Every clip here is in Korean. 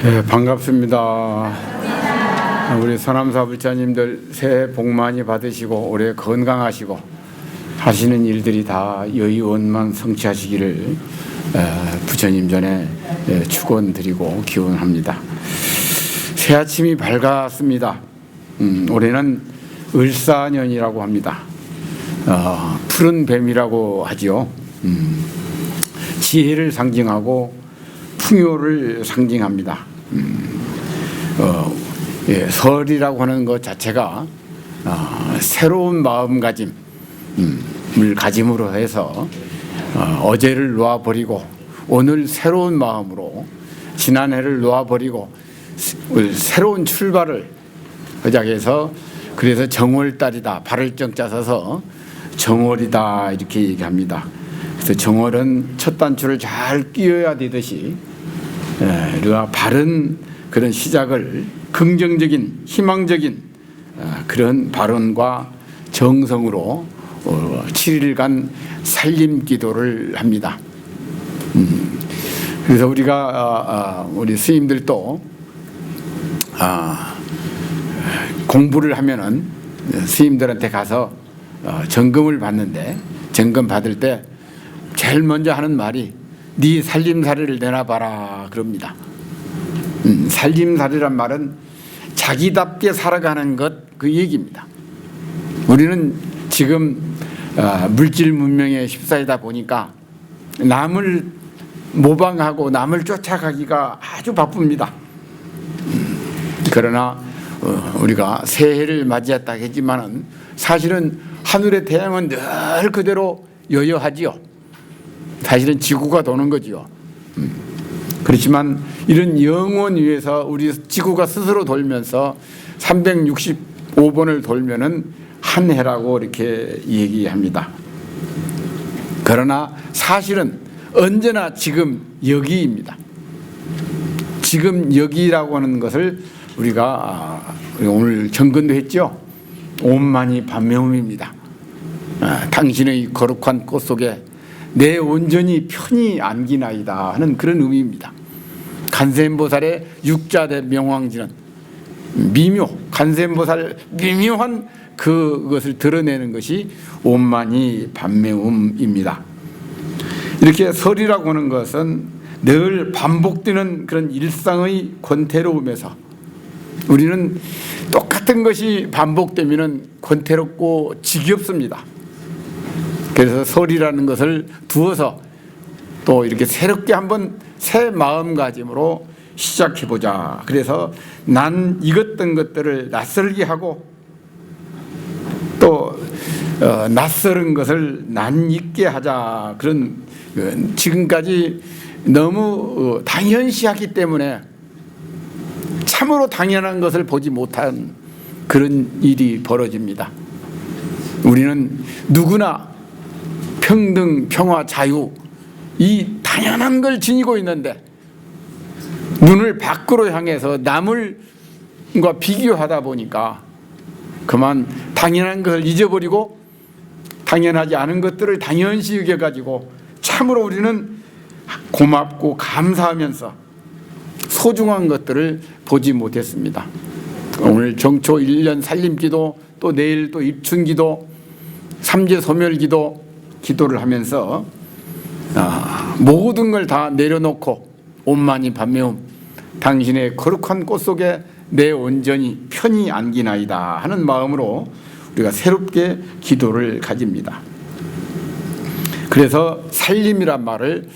네, 반갑습니다. 우리 서남사 불자님들 새해 복 많이 받으시고 올해 건강하시고 하시는 일들이 다 여의원만 성취하시기를 에, 부처님 전에 에, 축원드리고 기원합니다. 새 아침이 밝았습니다. 음, 올해는 을사년이라고 합니다. 어, 푸른 뱀이라고 하지요. 음, 지혜를 상징하고 풍요를 상징합니다. 음, 어, 예, 설이라고 하는 것 자체가 어, 새로운 마음가짐을 가짐으로 해서 어, 어제를 놓아버리고 오늘 새로운 마음으로 지난해를 놓아버리고 새로운 출발을 허작해서 그래서 정월달이다 발을 정자 서서 정월이다 이렇게 얘기합니다. 그래서 정월은 첫 단추를 잘 끼워야 되듯이 예, 우리가 바른 그런 시작을 긍정적인 희망적인 어, 그런 발언과 정성으로 7일간 살림 기도를 합니다. 음, 그래서 우리가 아, 아, 우리 스님들도 아, 공부를 하면은 스님들한테 가서 어, 점검을 받는데 점검 받을 때 제일 먼저 하는 말이 네 살림살이를 내놔봐라 그럽니다. 음, 살림살이란 말은 자기답게 살아가는 것 그 얘기입니다. 우리는 지금 어, 물질 문명에 휩싸이다 보니까 남을 모방하고 남을 쫓아가기가 아주 바쁩니다. 음, 그러나 어, 우리가 새해를 맞이했다 했지만은 사실은 하늘의 태양은 늘 그대로 여여하지요. 사실은 지구가 도는 거지요. 음. 그렇지만 이런 영원 위에서 우리 지구가 스스로 돌면서 365번을 돌면은 한 해라고 이렇게 얘기합니다. 그러나 사실은 언제나 지금 여기입니다. 지금 여기라고 하는 것을 우리가 아, 오늘 정근도 했죠. 온만이 반명음입니다. 아, 당신의 거룩한 꽃 속에 내 온전히 편히 안기나이다 하는 그런 의미입니다. 간세보살의 육자대 명왕지는 미묘 간세보살 미묘한 그것을 드러내는 것이 온만이 반매음입니다. 이렇게 설이라고 하는 것은 늘 반복되는 그런 일상의 권태로움에서 우리는 똑같은 것이 반복되면 권태롭고 지겹습니다. 그래서 설이라는 것을 두어서 또 이렇게 새롭게 한번 새 마음가짐으로 시작해 보자. 그래서 난 익었던 것들을 낯설게 하고 또 어, 낯설은 것을 난 잊게 하자. 그런 그 지금까지 너무 어, 당연시하기 때문에 참으로 당연한 것을 보지 못한 그런 일이 벌어집니다. 우리는 누구나 평등, 평화, 자유 이 당연한 걸 지니고 있는데 눈을 밖으로 향해서 남을과 비교하다 보니까 그만 당연한 것을 잊어버리고 당연하지 않은 것들을 당연시 여겨가지고 참으로 우리는 고맙고 감사하면서 소중한 것들을 보지 못했습니다. 오늘 정초 1년 살림기도 또 내일 또 입춘기도 삼재 소멸기도 기도를 하면서 아, 모든 걸 다 내려놓고 온만이 반매움 당신의 거룩한 꽃 속에 내 온전히 편히 안기나이다 하는 마음으로 우리가 새롭게 기도를 가집니다. 그래서 살림이란 말을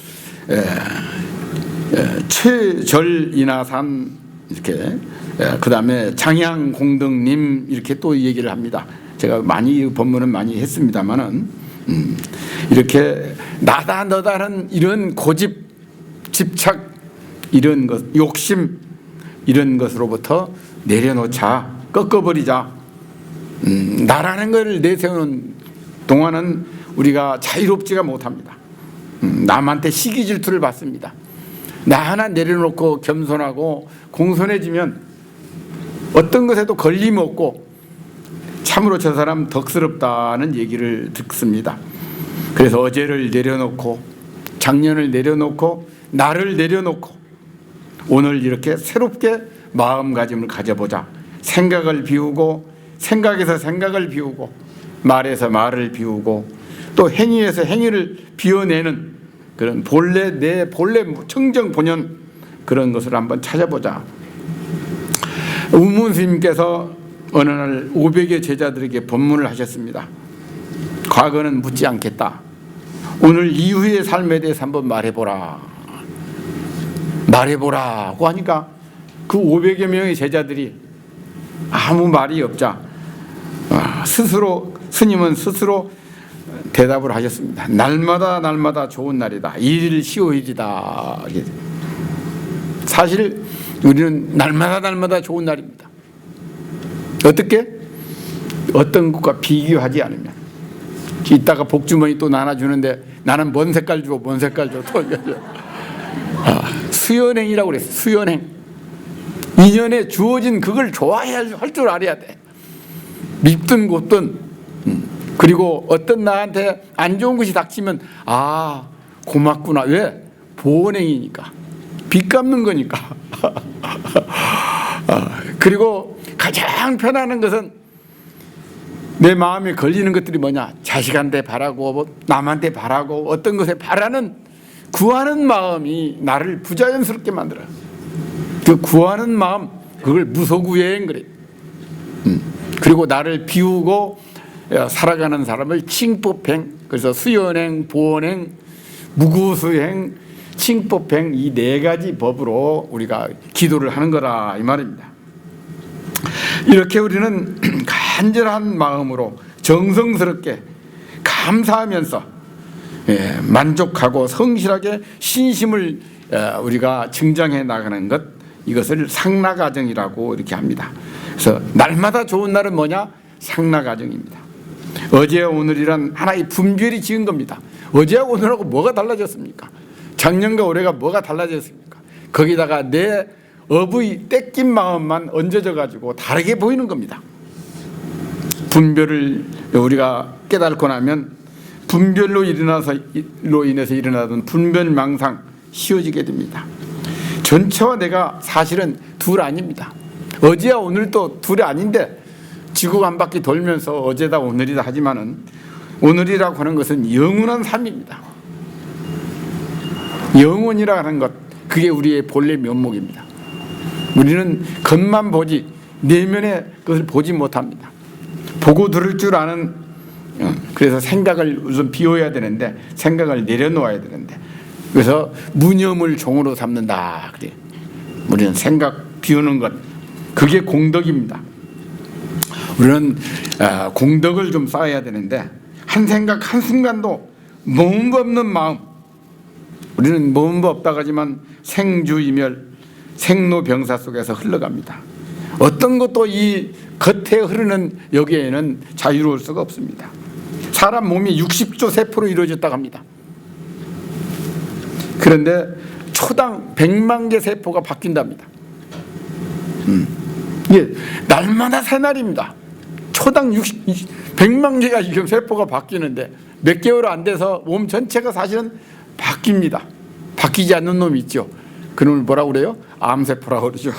에, 에, 최절이나산 이렇게 그 다음에 장양공덕님 이렇게 또 얘기를 합니다. 제가 많이 본문은 많이 했습니다만은 음, 이렇게 나다 너다는 이런 고집, 집착 이런 것, 욕심 이런 것으로부터 내려놓자, 꺾어버리자. 음, 나라는 것을 내세우는 동안은 우리가 자유롭지가 못합니다. 음, 남한테 시기 질투를 받습니다. 나 하나 내려놓고 겸손하고 공손해지면 어떤 것에도 걸림 없고 참으로 저 사람 덕스럽다는 얘기를 듣습니다. 그래서 어제를 내려놓고 작년을 내려놓고 나를 내려놓고 오늘 이렇게 새롭게 마음가짐을 가져보자. 생각을 비우고 생각에서 생각을 비우고 말에서 말을 비우고 또 행위에서 행위를 비워내는 그런 본래 내 본래 청정 본연 그런 것을 한번 찾아보자. 우문 스님께서 어느 날 500의 제자들에게 법문을 하셨습니다. 과거는 묻지 않겠다. 오늘 이후의 삶에 대해서 한번 말해보라. 말해보라고 하니까 그 500여 명의 제자들이 아무 말이 없자 아, 스스로 스님은 스스로 대답을 하셨습니다. 날마다 날마다 좋은 날이다. 일일 시오일이다. 사실 우리는 날마다 날마다 좋은 날입니다. 어떻게? 어떤 것과 비교하지 않으면 이따가 복주머니 또 나눠주는데 나는 뭔 색깔 줘, 뭔 색깔 줘. 또 아, 수연행이라고 그랬어. 수연행. 인연에 주어진 그걸 좋아해야 할 줄 알아야 돼. 밉든 곧든 음. 그리고 어떤 나한테 안 좋은 것이 닥치면 아 고맙구나 왜 보원행이니까 빚 갚는 거니까 아, 그리고 가장 편안한 것은 내 마음에 걸리는 것들이 뭐냐? 자식한테 바라고 뭐 남한테 바라고 어떤 것에 바라는 구하는 마음이 나를 부자연스럽게 만들어. 그 구하는 마음 그걸 무소구행 그래. 음. 그리고 나를 비우고 어, 살아가는 사람을 칭법행 그래서 수연행 보원행 무구수행 칭법행 이 네 가지 법으로 우리가 기도를 하는 거라 이 말입니다 이렇게 우리는 간절한 마음으로 정성스럽게 감사하면서 예, 만족하고 성실하게 신심을 어, 우리가 증정해 나가는 것 이것을 상나가정이라고 이렇게 합니다. 그래서 날마다 좋은 날은 뭐냐? 상나가정입니다. 어제와 오늘이란 하나의 분별이 지은 겁니다. 어제와 오늘하고 뭐가 달라졌습니까? 작년과 올해가 뭐가 달라졌습니까? 거기다가 내 업의 떼낀 마음만 얹어져 가지고 다르게 보이는 겁니다. 분별을 우리가 깨닫고 나면 분별로 일어나서로 인해서 일어나던 분별망상 쉬워지게 됩니다. 전체와 내가 사실은 둘 아닙니다. 어제와 오늘도 둘이 아닌데 지구가 한 바퀴 돌면서 어제다 오늘이다 하지만은 오늘이라고 하는 것은 영원한 삶입니다. 영원이라 하는 것 그게 우리의 본래 면목입니다. 우리는 겉만 보지 내면의 것을 보지 못합니다. 보고 들을 줄 아는 어, 그래서 생각을 우선 비워야 되는데 생각을 내려놓아야 되는데 그래서 무념을 종으로 삼는다 그래. 우리는 생각 비우는 것 그게 공덕입니다. 우리는 아, 공덕을 좀 쌓아야 되는데 한 생각 한 순간도 몸 없는 마음 우리는 몸 없다 하지만 생주이멸 생로병사 속에서 흘러갑니다. 어떤 것도 이 겉에 흐르는 여기에는 자유로울 수가 없습니다. 사람 몸이 60조 세포로 이루어졌다고 합니다. 그런데 초당 100만 개 세포가 바뀐답니다. 음. 예, 날마다 새날입니다. 초당 60, 100만 개가 지금 세포가 바뀌는데 몇 개월 안 돼서 몸 전체가 사실은 바뀝니다. 바뀌지 않는 놈이 있죠. 그 놈을 뭐라고 그래요? 암세포라고 그러죠.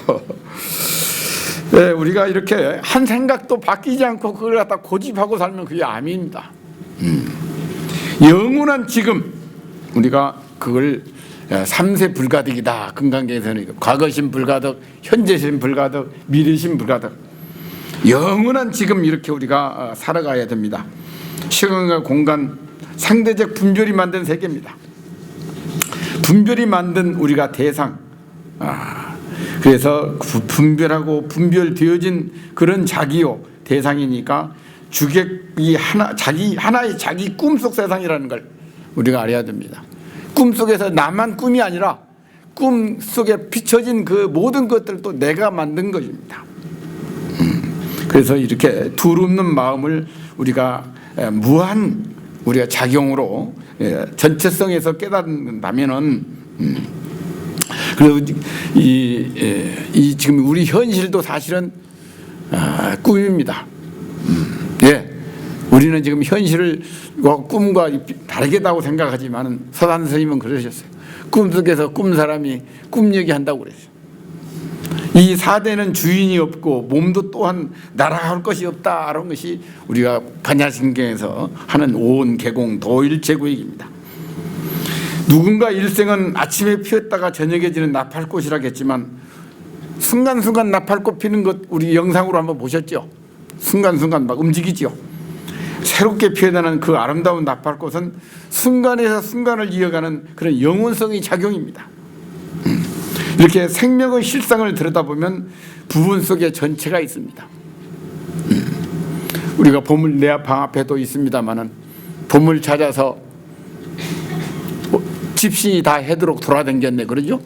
네, 우리가 이렇게 한 생각도 바뀌지 않고 그걸 갖다 고집하고 살면 그게 암입니다. 음. 영원한 지금 우리가 그걸 삼세 불가득이다. 금강경에서는 과거신 불가득, 현재신 불가득, 미래신 불가득. 영원한 지금 이렇게 우리가 어, 살아가야 됩니다. 시간과 공간 상대적 분별이 만든 세계입니다. 분별이 만든 우리가 대상. 아, 그래서 분별하고 분별되어진 그런 자기요 대상이니까 주객이 하나 자기 하나의 자기 꿈속 세상이라는 걸 우리가 알아야 됩니다. 꿈속에서 나만 꿈이 아니라 꿈 속에 비춰진 그 모든 것들도 내가 만든 것입니다. 음, 그래서 이렇게 두렵는 마음을 우리가 무한 우리가 작용으로 전체성에서 깨닫는다면은 음, 그리고 이, 이 지금 우리 현실도 사실은 아, 꿈입니다. 음, 예. 우리는 지금 현실을 꿈과 다르게다고 생각하지만 서단 스님은 그러셨어요. 꿈속에서 꿈 사람이 꿈 얘기한다고 그랬어요. 이 사대는 주인이 없고 몸도 또한 날아갈 것이 없다 이런 것이 우리가 반야신경에서 하는 온 개공 도일제구역입니다. 누군가 일생은 아침에 피었다가 저녁에 지는 나팔꽃이라겠지만 순간순간 나팔꽃 피는 것 우리 영상으로 한번 보셨죠? 순간순간 막 움직이죠. 새롭게 피어나는 그 아름다운 나팔꽃은 순간에서 순간을 이어가는 그런 영혼성의 작용입니다. 음. 이렇게 생명의 실상을 들여다보면 부분 속에 전체가 있습니다. 음. 우리가 봄을 내방 앞에도 있습니다만은 봄을 찾아서 뭐 집신이 다 해도록 돌아다녔네 그러죠?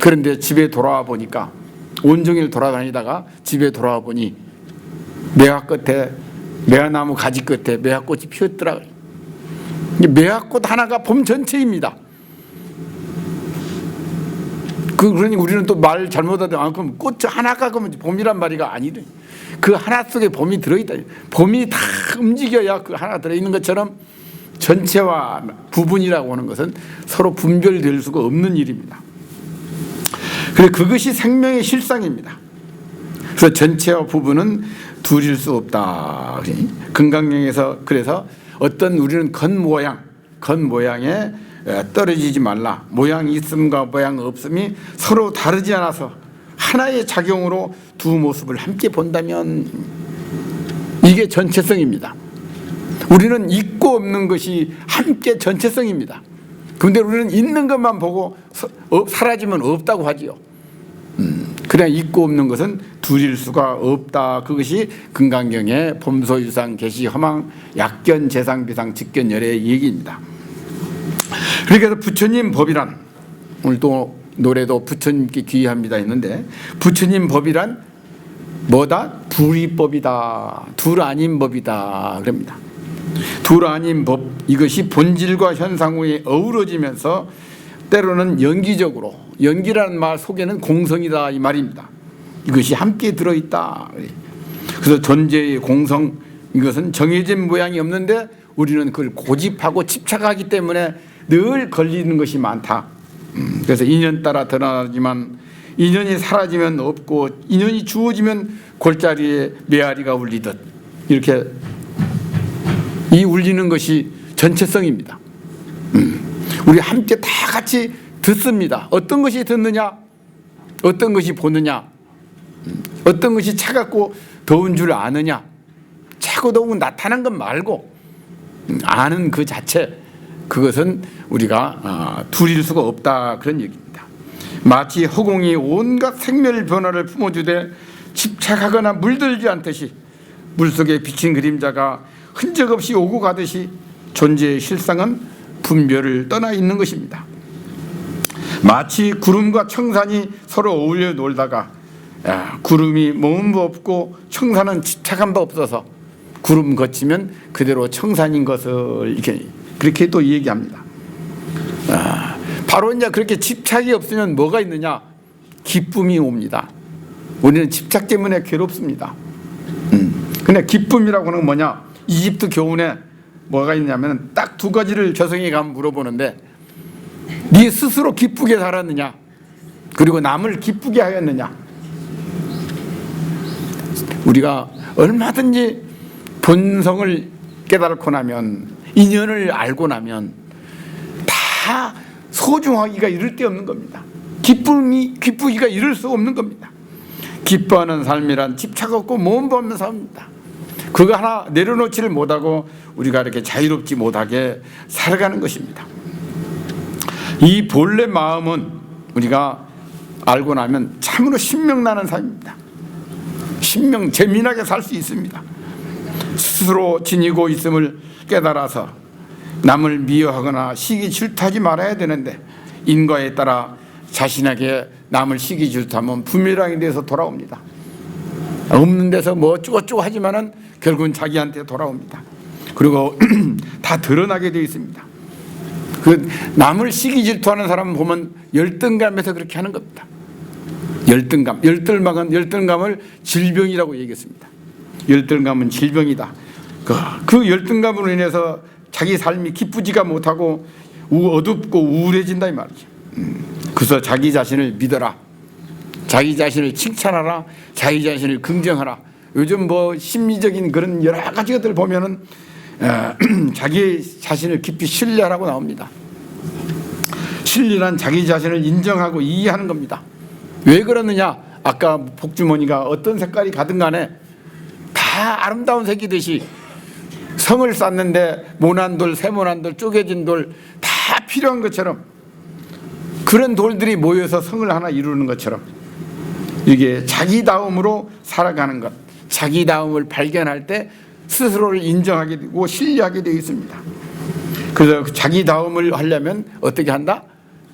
그런데 집에 돌아와 보니까 온종일 돌아다니다가 집에 돌아와 보니 매화 끝에 매화나무 가지 끝에 매화꽃이 피었더라. 매화꽃 하나가 봄 전체입니다. 그 그러니 우리는 또 말 잘못하다 아 그럼 꽃 하나가 그러면 봄이란 말이가 아니래. 그 하나 속에 봄이 들어있다. 봄이 다 움직여야 그 하나 들어있는 것처럼 전체와 부분이라고 하는 것은 서로 분별될 수가 없는 일입니다. 그래 그것이 생명의 실상입니다. 그래서 전체와 부분은 둘일 수 없다. 금강경에서 그래서 어떤 우리는 겉 모양, 겉 모양에 떨어지지 말라. 모양이 있음과 모양 없음이 서로 다르지 않아서 하나의 작용으로 두 모습을 함께 본다면 이게 전체성입니다. 우리는 있고 없는 것이 함께 전체성입니다. 그런데 우리는 있는 것만 보고 어, 사라지면 없다고 하지요. 음, 그냥 있고 없는 것은 둘일 수가 없다. 그것이 금강경의 범소유상 계시 허망 약견 재상 비상 직견 열의 얘기입니다. 그러니까 부처님 법이란 오늘 또 노래도 부처님께 귀합니다 했는데 부처님 법이란 뭐다? 불이법이다. 둘 아닌 법이다. 그럽니다. 둘 아닌 법 이것이 본질과 현상에 어우러지면서 때로는 연기적으로 연기라는 말 속에는 공성이다 이 말입니다. 이것이 함께 들어있다. 그래서 존재의 공성 이것은 정해진 모양이 없는데 우리는 그걸 고집하고 집착하기 때문에 늘 걸리는 것이 많다. 음, 그래서 인연 따라 드러나지만 인연이 사라지면 없고 인연이 주어지면 골짜기에 메아리가 울리듯 이렇게 이 울리는 것이 전체성입니다. 음, 우리 함께 다 같이 듣습니다. 어떤 것이 듣느냐? 어떤 것이 보느냐? 음, 어떤 것이 차갑고 더운 줄 아느냐? 차고 더운 나타난 것 말고 음, 아는 그 자체 그것은 우리가 아, 둘일 수가 없다 그런 얘기입니다. 마치 허공이 온갖 생멸 변화를 품어주되 집착하거나 물들지 않듯이 물속에 비친 그림자가 흔적 없이 오고 가듯이 존재의 실상은 분별을 떠나 있는 것입니다. 마치 구름과 청산이 서로 어울려 놀다가 야, 구름이 몸도 없고 청산은 집착한 바 없어서 구름 거치면 그대로 청산인 것을 이렇게 그렇게 또 얘기합니다. 아, 바로 이제 그렇게 집착이 없으면 뭐가 있느냐? 기쁨이 옵니다. 우리는 집착 때문에 괴롭습니다. 음. 근데 기쁨이라고 하는 건 뭐냐? 이집트 교훈에 뭐가 있냐면 딱 두 가지를 저승에 가면 물어보는데 네 스스로 기쁘게 살았느냐? 그리고 남을 기쁘게 하였느냐? 우리가 얼마든지 본성을 깨달고 나면 인연을 알고 나면 다 소중하기가 이를 데 없는 겁니다. 기쁨이 기쁘기가 이를 수 없는 겁니다. 기뻐하는 삶이란 집착 없고 모험 없는 삶입니다. 그거 하나 내려놓지를 못하고 우리가 이렇게 자유롭지 못하게 살아가는 것입니다. 이 본래 마음은 우리가 알고 나면 참으로 신명나는 삶입니다. 신명 재민하게 살 수 있습니다. 스스로 지니고 있음을 깨달아서 남을 미워하거나 시기 질투하지 말아야 되는데 인과에 따라 자신에게 남을 시기 질투하면 부메랑이 돼서 돌아옵니다. 없는 데서 뭐 어쩌고저쩌고 하지만은 결국은 자기한테 돌아옵니다. 그리고 다 드러나게 되어 있습니다. 그 남을 시기 질투하는 사람 보면 열등감에서 그렇게 하는 겁니다. 열등감, 열등감은 열등감을 질병이라고 얘기했습니다. 열등감은 질병이다. 그, 그 열등감으로 인해서 자기 삶이 기쁘지가 못하고 어둡고 우울해진다 이 말이죠. 음, 그래서 자기 자신을 믿어라. 자기 자신을 칭찬하라. 자기 자신을 긍정하라. 요즘 뭐 심리적인 그런 여러 가지 것들 보면은 어, 자기 자신을 깊이 신뢰하라고 나옵니다. 신뢰란 자기 자신을 인정하고 이해하는 겁니다. 왜 그러느냐? 아까 복주머니가 어떤 색깔이 가든 간에 다 아름다운 색이듯이 성을 쌓는데 모난 돌, 세모난 돌, 쪼개진 돌 다 필요한 것처럼 그런 돌들이 모여서 성을 하나 이루는 것처럼 이게 자기다움으로 살아가는 것, 자기다움을 발견할 때 스스로를 인정하게 되고 신뢰하게 되어 있습니다. 그래서 그 자기다움을 하려면 어떻게 한다?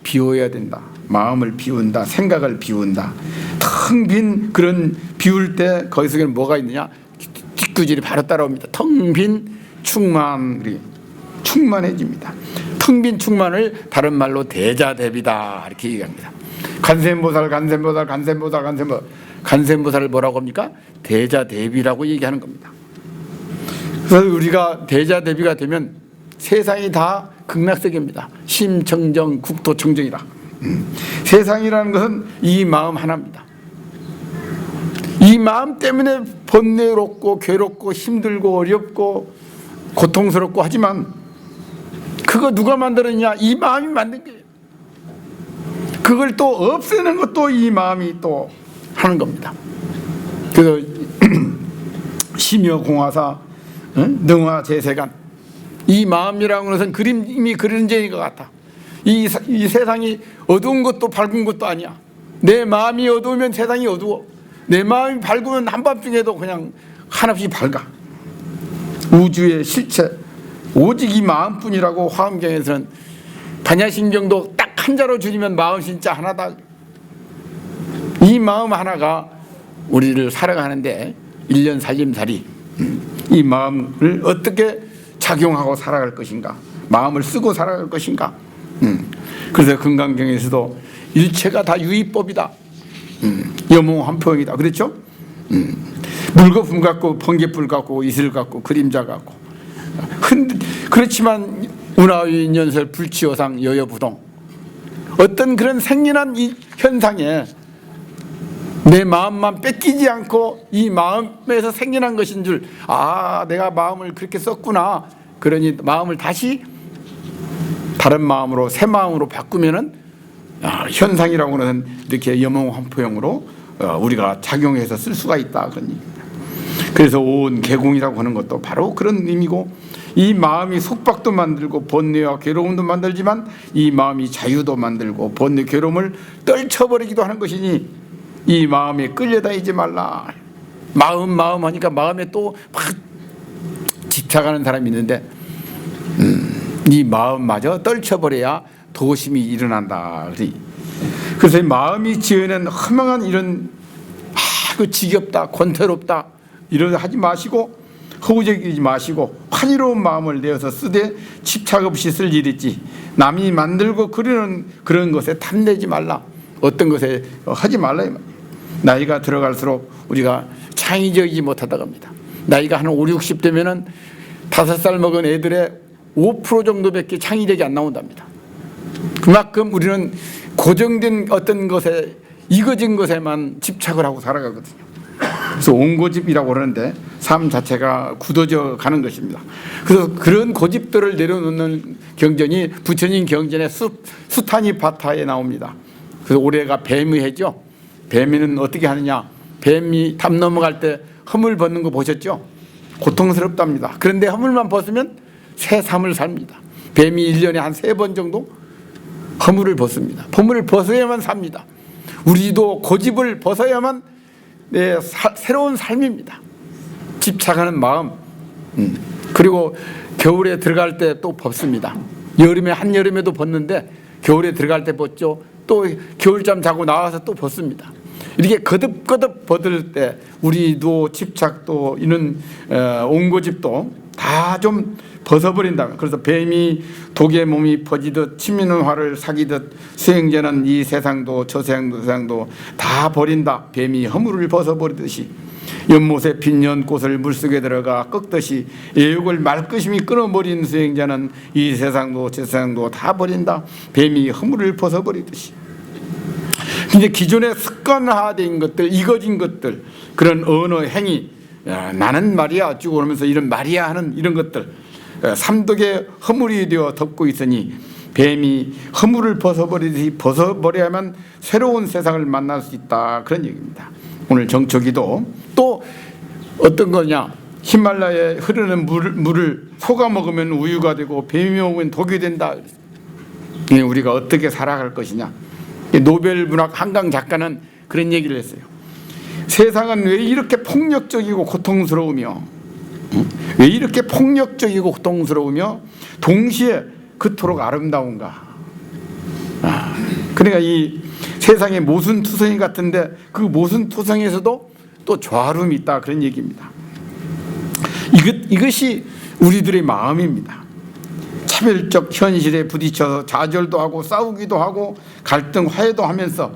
비워야 된다. 마음을 비운다. 생각을 비운다. 텅 빈 그런 비울 때 거기서 뭐가 있느냐? 뒷구질이 바로 따라옵니다. 텅 빈 충만, 우리 충만해집니다. 텅 빈 충만을 다른 말로 대자대비다 이렇게 얘기합니다. 간센보살, 간센보살, 간센보살, 간센보살, 간센보살을 뭐라고 합니까? 대자 대비라고 얘기하는 겁니다. 그래서 우리가 대자 대비가 되면 세상이 다 극락세계입니다. 심청정, 국토청정이라. 음. 세상이라는 것은 이 마음 하나입니다. 이 마음 때문에 번뇌롭고 괴롭고 힘들고 어렵고 고통스럽고 하지만 그거 누가 만들었냐? 이 마음이 만든 거예요. 그걸 또 없애는 것도 이 마음이 또 하는 겁니다. 그래서 심여 공화사, 응? 능화 제세간 이 마음이라는 것은 그림이 죄인 것 같아. 이, 사- 이 세상이 어두운 것도 밝은 것도 아니야. 내 마음이 어두우면 세상이 어두워. 내 마음이 밝으면 한밤중에도 그냥 한없이 밝아. 우주의 실체 오직 이 마음뿐이라고 화엄경에서는 반야신경도 딱 한 자로 줄이면 마음 진짜 하나다. 이 마음 하나가 우리를 살아가는데 일년 살림살이 음, 이 마음을 어떻게 작용하고 살아갈 것인가 마음을 쓰고 살아갈 것인가 음, 그래서 금강경에서도 일체가 다 유의법이다 음, 여몽한포형이다 그렇죠? 음, 물거품 같고 번개불 같고 이슬 같고 그림자 같고 흔 그렇지만 운하위 연설 불치어상 여여부동 어떤 그런 생린한 이 현상에 내 마음만 뺏기지 않고 이 마음에서 생겨난 것인 줄, 아, 내가 마음을 그렇게 썼구나. 그러니 마음을 다시 다른 마음으로, 새 마음으로 바꾸면은 아, 현상이라고는 이렇게 여몽환포형으로 어, 우리가 작용해서 쓸 수가 있다. 얘기입니다. 그래서 온 개공이라고 하는 것도 바로 그런 의미고 이 마음이 속박도 만들고 번뇌와 괴로움도 만들지만 이 마음이 자유도 만들고 번뇌 괴로움을 떨쳐버리기도 하는 것이니 이 마음에 끌려다니지 말라. 마음 마음 하니까 마음에 또 막 집착하는 사람이 있는데 음, 이 마음마저 떨쳐버려야 도심이 일어난다. 그래서 이 마음이 지어낸 허망한 이런 아, 그 지겹다, 권태롭다 이런 하지 마시고 허우적이지 마시고 환희로운 마음을 내어서 쓰되 집착 없이 쓸 일이지 남이 만들고 그리는 그런 것에 탐내지 말라. 어떤 것에 하지 말라. 나이가 들어갈수록 우리가 창의적이지 못하다 갑니다. 나이가 한 5, 60 되면은 다섯 살 먹은 애들의 5% 정도밖에 창의력이 안 나온답니다. 그만큼 우리는 고정된 어떤 것에 익어진 것에만 집착을 하고 살아가거든요. 그래서 온고집이라고 그러는데 삶 자체가 굳어져 가는 것입니다. 그래서 그런 고집들을 내려놓는 경전이 부처님 경전의 수, 수타니 바타에 나옵니다. 그래서 올해가 뱀의 해죠. 뱀이는 어떻게 하느냐? 뱀이 담 넘어갈 때 허물 벗는 거 보셨죠? 고통스럽답니다. 그런데 허물만 벗으면 새 삶을 삽니다. 뱀이 1년에 한 세 번 정도 허물을 벗습니다. 허물을 벗어야만 삽니다. 우리도 고집을 벗어야만 내 사- 새로운 삶입니다. 집착하는 마음. 음. 그리고 겨울에 들어갈 때 또 벗습니다. 여름에 한여름에도 벗는데 겨울에 들어갈 때 벗죠. 또 겨울잠 자고 나와서 또 벗습니다. 이렇게 거듭거듭 벗을 때 우리도 집착도 이런 어, 온고집도 다좀 벗어버린다. 그래서 뱀이 독의 몸이 퍼지듯 치미는 화를 사기듯 수행자는 이 세상도 저 세상도 저 세상도 다 버린다. 뱀이 허물을 벗어버리듯이 연못에 핀 연꽃을 물속에 들어가 꺾듯이 애욕을 말끔히 끊어버린 수행자는 이 세상도 저 세상도 다 버린다. 뱀이 허물을 벗어버리듯이 근데 기존에 습관화된 것들, 익어진 것들, 그런 언어 행위, 야, 나는 말이야 어쩌고 그러면서 이런 말이야 하는 이런 것들, 어, 삼독의 허물이 되어 덮고 있으니 뱀이 허물을 벗어버리듯이 벗어버려야만 새로운 세상을 만날 수 있다 그런 얘기입니다. 오늘 정초기도 또 어떤 거냐? 히말라야에 흐르는 물, 물을 속아 먹으면 우유가 되고 뱀이 먹으면 독이 된다. 예, 우리가 어떻게 살아갈 것이냐. 이 노벨 문학 한강 작가는 그런 얘기를 했어요. 세상은 왜 이렇게 폭력적이고 고통스러우며 응? 왜 이렇게 폭력적이고 고통스러우며 동시에 그토록 아름다운가. 아, 그러니까 이 세상의 모순투성이 같은데 그 모순투성에서도 또 조화름이 있다 그런 얘기입니다. 이것, 이것이 우리들의 마음입니다. 차별적 현실에 부딪혀서 좌절도 하고 싸우기도 하고 갈등 화해도 하면서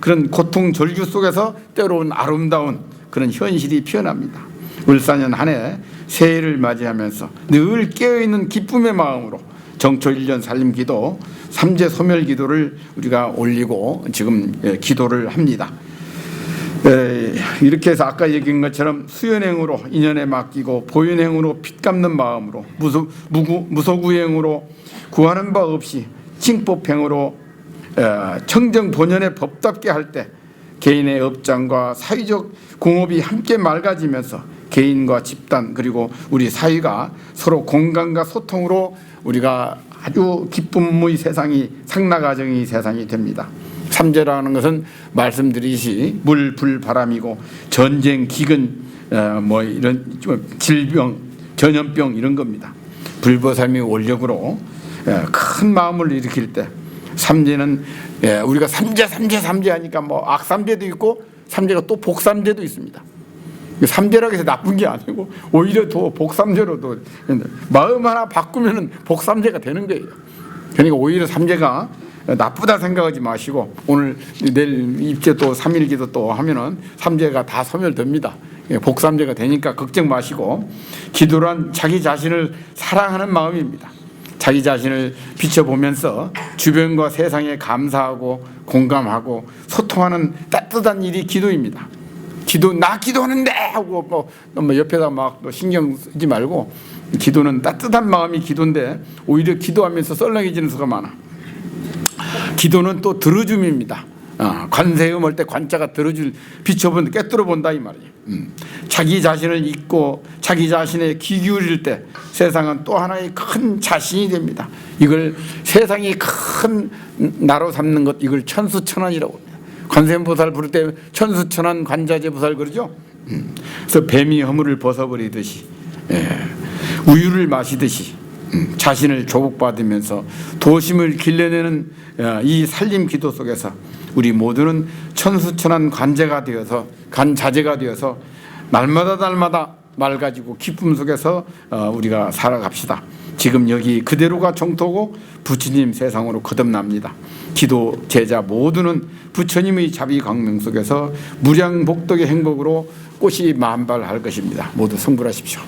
그런 고통 절규 속에서 때로는 아름다운 그런 현실이 피어납니다. 울산은 한해 새해를 맞이하면서 늘 깨어있는 기쁨의 마음으로 정초 1년 살림 기도 삼재 소멸 기도를 우리가 올리고 지금 예, 기도를 합니다. 에, 이렇게 해서 아까 얘기한 것처럼 수연행으로 인연에 맡기고 보연행으로 빚 갚는 마음으로 무소구행으로 구하는 바 없이 징법행으로 에, 청정 본연의 법답게 할 때 개인의 업장과 사회적 공업이 함께 맑아지면서 개인과 집단 그리고 우리 사회가 서로 공감과 소통으로 우리가 아주 기쁨의 세상이 상나 가정의 세상이 됩니다. 삼재라는 것은 말씀드리시 물, 불, 바람이고 전쟁, 기근, 어, 뭐 이런 좀 질병, 전염병 이런 겁니다. 불보살미 원력으로 예, 큰 마음을 일으킬 때 삼재는 예, 우리가 삼재, 삼재, 삼재 하니까 뭐 악삼재도 있고 삼재가 또 복삼재도 있습니다. 삼재라고 해서 나쁜 게 아니고 오히려 더 복삼재로도 마음 하나 바꾸면은 복삼재가 되는 거예요. 그러니까 오히려 삼재가 나쁘다 생각하지 마시고 오늘 내일 입제 또 삼일기도 또 하면은 삼재가 다 소멸됩니다. 예, 복삼재가 되니까 걱정 마시고 기도란 자기 자신을 사랑하는 마음입니다. 자기 자신을 비춰보면서 주변과 세상에 감사하고 공감하고 소통하는 따뜻한 일이 기도입니다. 기도 나 기도하는데 하고 뭐, 뭐 옆에다 막 신경 쓰지 말고 기도는 따뜻한 마음이 기도인데 오히려 기도하면서 썰렁해지는 수가 많아. 기도는 또 들어줌입니다. 어, 관세음 할 때 관자가 들어줄 비춰본 깨뚫어 본다 이 말이에요. 음. 자기 자신을 잊고 자기 자신의 귀 기울일 때 세상은 또 하나의 큰 자신이 됩니다. 이걸 세상이 큰 나로 삼는 것 이걸 천수천안이라고 합니다. 관세음 보살 부를 때 천수천안 관자재 보살 그러죠. 음. 그래서 뱀이 허물을 벗어버리듯이 예. 우유를 마시듯이 음, 자신을 조복받으면서 도심을 길러내는 어, 이 살림 기도 속에서 우리 모두는 천수천한 관제가 되어서 간자제가 되어서 날마다 날마다 맑아지고 기쁨 속에서 어, 우리가 살아갑시다. 지금 여기 그대로가 정토고 부처님 세상으로 거듭납니다. 기도 제자 모두는 부처님의 자비 광명 속에서 무량 복덕의 행복으로 꽃이 만발할 것입니다. 모두 성불하십시오.